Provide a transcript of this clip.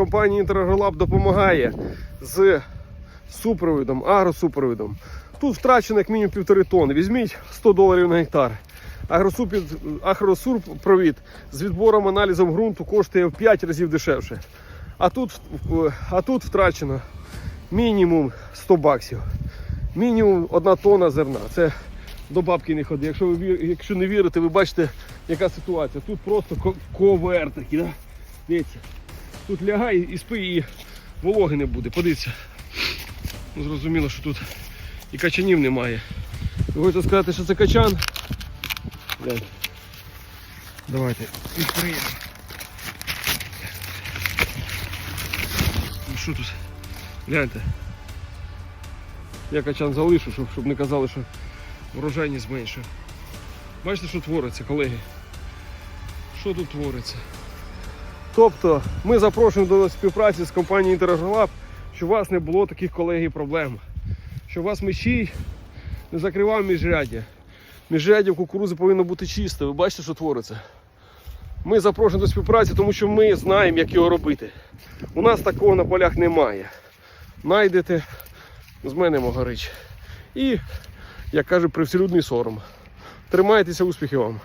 Компанія Інтерагролаб допомагає з супровідом, агросупровідом. Тут втрачено як мінімум півтори тонни. Візьміть 100 доларів на гектар. Агросупід, агросурпровід з відбором аналізом ґрунту коштує в 5 разів дешевше. А тут, а тут втрачено мінімум 100 баксів. Мінімум одна тонна зерна. Це до бабки не ходи. Якщо ви якщо не вірите, ви бачите, яка ситуація. Тут просто ковер такий. Да? Дивіться. Тут лягай і спи, і вологи не буде. Подивіться. Ну, зрозуміло, що тут і качанів немає. Ви хочете сказати, що це качан? Гляньте. Давайте відкриємо. Ну що тут? Гляньте. Я качан залишу, щоб, щоб не казали, що врожайність зменшує. Бачите, що твориться, колеги? Що тут твориться? Тобто ми запрошуємо до співпраці з компанією Інтерагролаб, щоб у вас не було таких колег і проблем. Щоб у вас мечій не закривав міжряддя. Міжряддя в повинно бути чисте. Ви бачите, що твориться? Ми запрошуємо до співпраці, тому що ми знаємо, як його робити. У нас такого на полях немає. Найдете з мене Могарич. І, як каже, привселюдний сором. Тримайтеся, успіхів вам!